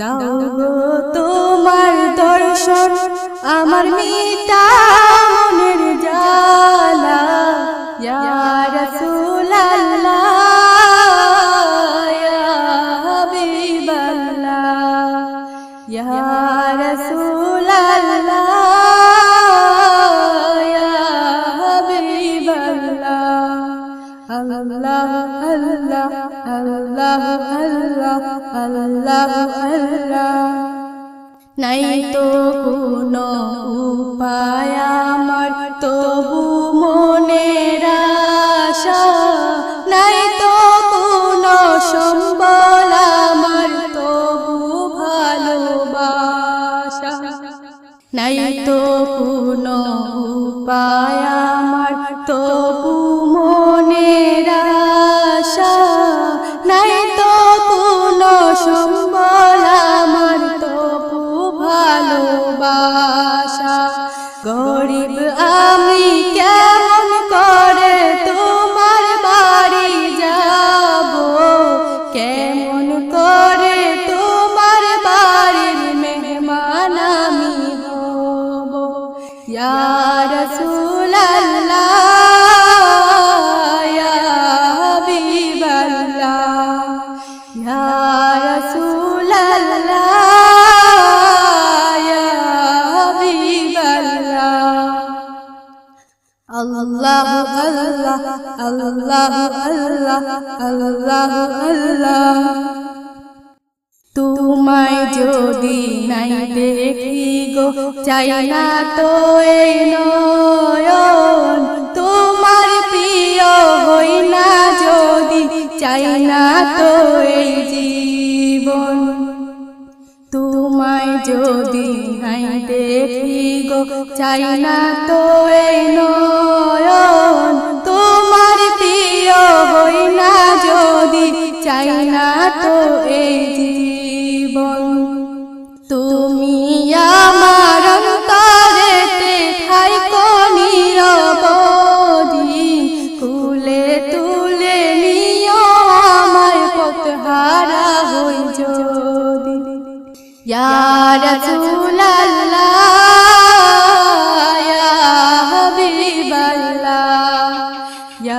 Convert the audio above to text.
দাও গো তোমার দর্শন আমার মিটা মনের জালা। আল্লাহ আল্লাহ আল্লাহ আল্লাহ আল্লাহ আল্লাহ নাই তো কোনো উপায় কোনো উপায় আমার তবু আশা ইয়া রাসূলাল্লাহ ইয়া হাবিবাল্লাহ ইয়া রাসূলাল্লাহ ইয়া হাবিবাল্লাহ আল্লাহ আল্লাহ আল্লাহ আল্লাহ আল্লাহ আল্লাহ তোমায় যদি নাই দেখি গো, চাই না তো নয়ন। তোমার প্রিয় হই না যদি, চাই না তো এই জীবন। তোমায় যদি নাই দেখি গো, চাই না তো এই নয়ন। তোমার প্রিয় হই না যদি, চাই না তো এই रसूल अल्लाह या हबीब अल्लाह या